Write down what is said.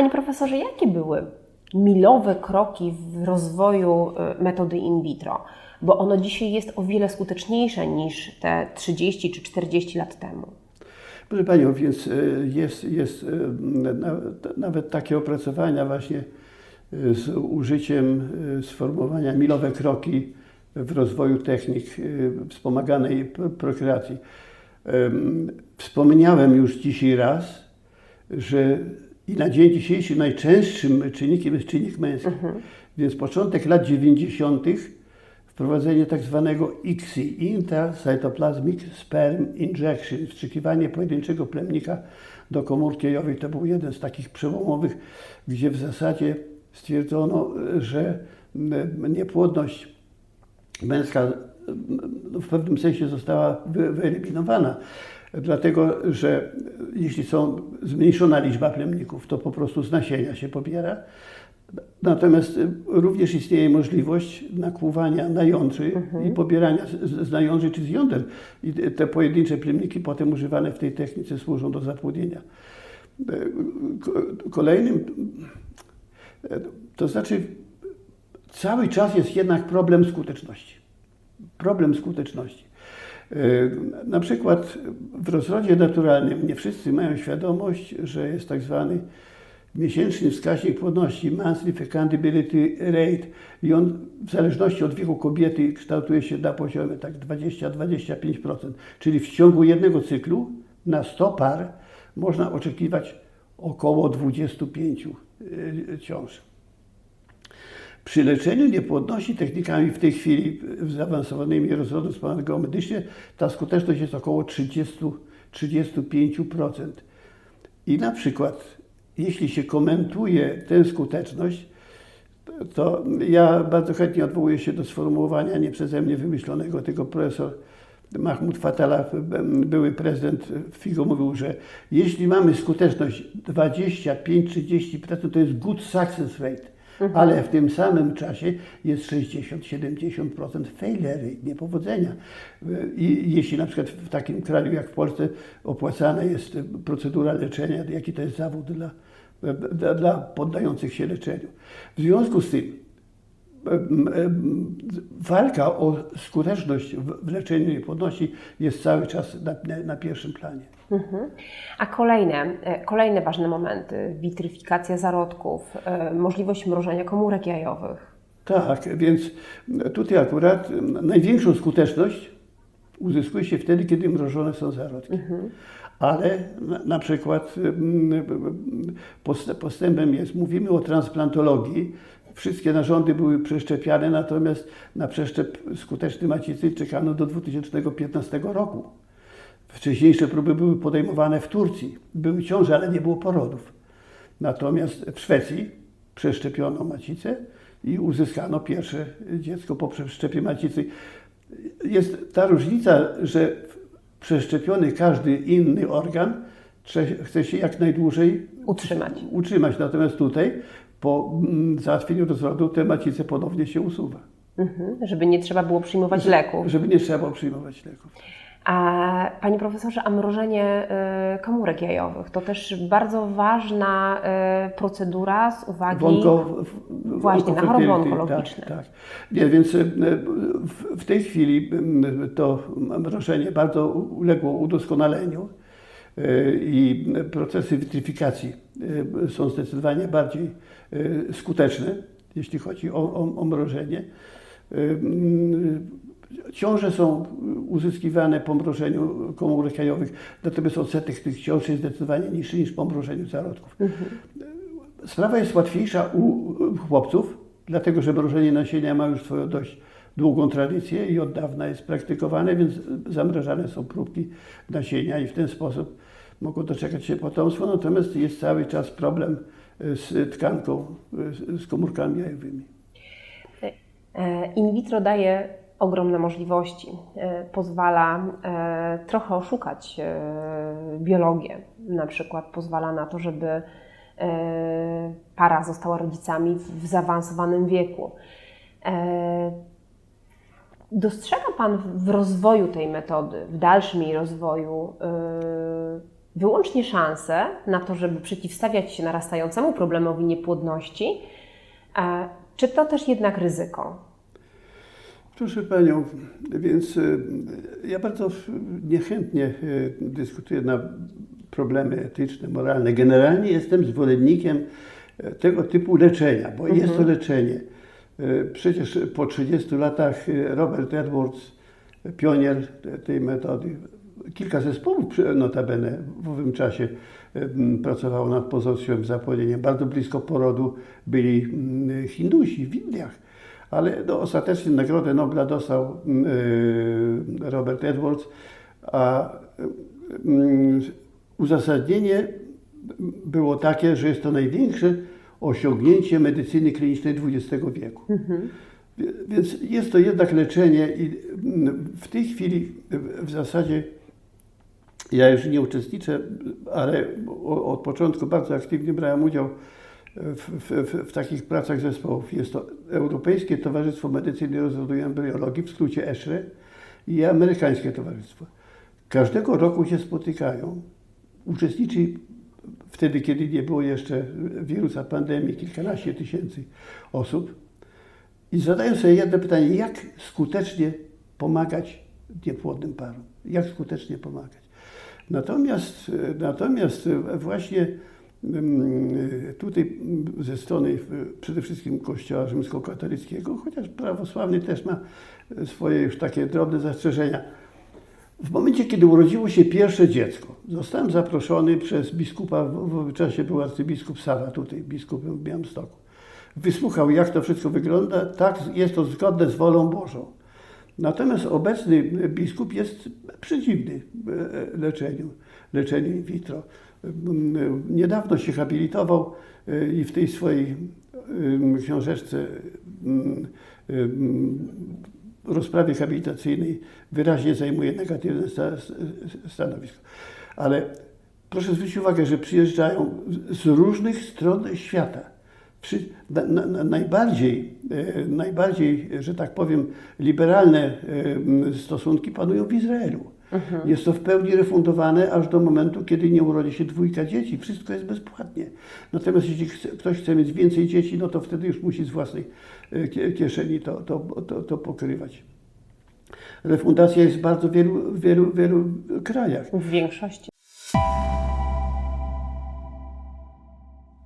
Panie profesorze, jakie były milowe kroki w rozwoju y, metody in vitro? Bo ono dzisiaj jest o wiele skuteczniejsze niż te 30 czy 40 lat temu. Proszę Panią, więc e, jest, jest na- nawet takie opracowania właśnie z użyciem sformułowania milowe kroki w rozwoju technik wspomaganej prokreacji. Em, Wspomniałem już dzisiaj raz, że i na dzień dzisiejszy najczęstszym czynnikiem jest czynnik męski. Więc początek lat 90. wprowadzenie tak zwanego ICSI, Intracytoplasmic Sperm Injection, wstrzykiwanie pojedynczego plemnika do komórki jajowej. To był jeden z takich przełomowych, gdzie w zasadzie stwierdzono, że mm, niepłodność męska no, w pewnym sensie została wy- wyeliminowana, dlatego że jeśli są zmniejszona liczba plemników, to po prostu z nasienia się pobiera. Natomiast również istnieje możliwość nakłuwania na jądry i pobierania z, z- najądry czy z jąder. I te- pojedyncze plemniki potem używane w tej technice służą do zapłodnienia. E, ko- Kolejnym, to znaczy cały czas jest jednak problem skuteczności. Problem skuteczności. E, Na przykład w rozrodzie naturalnym nie wszyscy mają świadomość, że jest tak zwany miesięczny wskaźnik płodności, monthly fecundability rate i on w zależności od wieku kobiety kształtuje się na poziomie tak 20-25%, czyli w ciągu jednego cyklu na 100 par można oczekiwać około 25 y, ciąż. Przy leczeniu niepłodności technikami w tej chwili zaawansowanymi rozrodu wspomaganego medycznie. Ta skuteczność jest około 30-35%. I na przykład, jeśli się komentuje tę skuteczność, to ja bardzo chętnie odwołuję się do sformułowania nie przeze mnie wymyślonego, tego profesor Mahmud Fatala, były prezydent FIGO, mówił, że jeśli mamy skuteczność 25-30%, to jest good success rate, ale w tym samym czasie jest 60-70% failure rate, niepowodzenia. I jeśli na przykład w takim kraju jak w Polsce opłacana jest procedura leczenia, jaki to jest zawód dla, dla, poddających się leczeniu. W związku z tym walka o skuteczność w leczeniu niepłodności jest cały czas na, na, pierwszym planie. Mhm. A kolejne, e, kolejne ważne momenty, witryfikacja zarodków, e, możliwość mrożenia komórek jajowych. Tak, więc tutaj akurat największą skuteczność uzyskuje się wtedy, kiedy mrożone są zarodki. Ale na, na przykład em, post- postępem jest, mówimy o transplantologii, wszystkie narządy były przeszczepiane, natomiast na przeszczep skuteczny macicy czekano do 2015 roku. Wcześniejsze próby były podejmowane w Turcji. Były ciąże, ale nie było porodów. Natomiast w Szwecji przeszczepiono macicę i uzyskano pierwsze dziecko po przeszczepie macicy. Jest ta różnica, że przeszczepiony każdy inny organ chce się jak najdłużej Utrzymać. utrzymać. Natomiast tutaj po mm, załatwieniu rozrodu te macice ponownie się usuwa, Mhm. Żeby nie trzeba było przyjmować leków. żeby nie trzeba było przyjmować leków. A, panie profesorze, a mrożenie e, komórek jajowych to też bardzo ważna e, procedura z uwagi. Wonko, w- Właśnie, na choroby onkofertility, onkologiczne. Tak, tak. Nie, więc e, w, w tej chwili m, to mrożenie bardzo uległo udoskonaleniu i procesy witryfikacji e, są zdecydowanie bardziej e, skuteczne, jeśli chodzi o, o, o mrożenie. Ciąże są uzyskiwane po mrożeniu komórek jajowych, natomiast odsetek tych ciąż jest zdecydowanie niższy niż po mrożeniu zarodków. Sprawa jest łatwiejsza u chłopców, dlatego że mrożenie nasienia ma już swoją dość długą tradycję i od dawna jest praktykowane, więc zamrażane są próbki nasienia i w ten sposób mogą doczekać się potomstwa. Natomiast jest cały czas problem z tkanką, z komórkami jajowymi. E, In vitro daje ogromne możliwości. E, Pozwala e, trochę oszukać e, biologię. Na przykład pozwala na to, żeby e, para została rodzicami w zaawansowanym wieku. E, Dostrzega Pan w- rozwoju tej metody, w dalszym jej rozwoju, e, wyłącznie szansę na to, żeby przeciwstawiać się narastającemu problemowi niepłodności, e, czy to też jednak ryzyko? Proszę Panią, więc y, ja bardzo niechętnie y, dyskutuję na problemy etyczne, moralne. Generalnie jestem zwolennikiem e, tego typu leczenia, bo jest to leczenie. Y, Przecież po 30 latach y, Robert Edwards, pionier te- tej metody, kilka zespołów notabene w owym czasie pracowało nad pozorstwem zapłodnieniem. Bardzo blisko porodu byli mm, Hindusi w Indiach. Ale no, ostatecznie Nagrodę Nobla dostał mm, y, Robert Edwards, a mm, uzasadnienie było takie, że jest to największe osiągnięcie medycyny klinicznej XX wieku. Wie- Więc jest to jednak leczenie i w tej chwili w zasadzie ja już nie uczestniczę, ale od początku bardzo aktywnie brałem udział w, w, w, takich pracach zespołów. Jest to Europejskie Towarzystwo Medycyny Rozrodu i Embriologii, w skrócie ESHRE, i Amerykańskie Towarzystwo. Każdego roku się spotykają. Uczestniczy wtedy, kiedy nie było jeszcze wirusa pandemii, kilkanaście tysięcy osób. I zadają sobie jedno pytanie, jak skutecznie pomagać niepłodnym parom? Jak skutecznie pomagać? Natomiast, natomiast właśnie mm, tutaj ze strony przede wszystkim Kościoła rzymskokatolickiego, chociaż prawosławny też ma swoje już takie drobne zastrzeżenia. W momencie, kiedy urodziło się pierwsze dziecko, zostałem zaproszony przez biskupa, w czasie był arcybiskup Sara, tutaj biskupem w Białymstoku. Wysłuchał, jak to wszystko wygląda. Tak, jest to zgodne z wolą Bożą. Natomiast obecny biskup jest przeciwny e, leczeniu, leczeniu in vitro. M, Niedawno się habilitował e, i w tej swojej książeczce rozprawie habilitacyjnej wyraźnie zajmuje negatywne sta- stanowisko. Ale proszę zwrócić uwagę, że przyjeżdżają z różnych stron świata. Przy, na, na, na, najbardziej, e, najbardziej, że tak powiem, liberalne e, stosunki panują w Izraelu. Jest to w pełni refundowane aż do momentu, kiedy nie urodzi się dwójka dzieci. Wszystko jest bezpłatnie. Natomiast jeśli chce, ktoś chce mieć więcej dzieci, no to wtedy już musi z własnej e, kie- kieszeni to, to, to, to pokrywać. Refundacja jest w bardzo wielu, wielu, wielu krajach. W większości.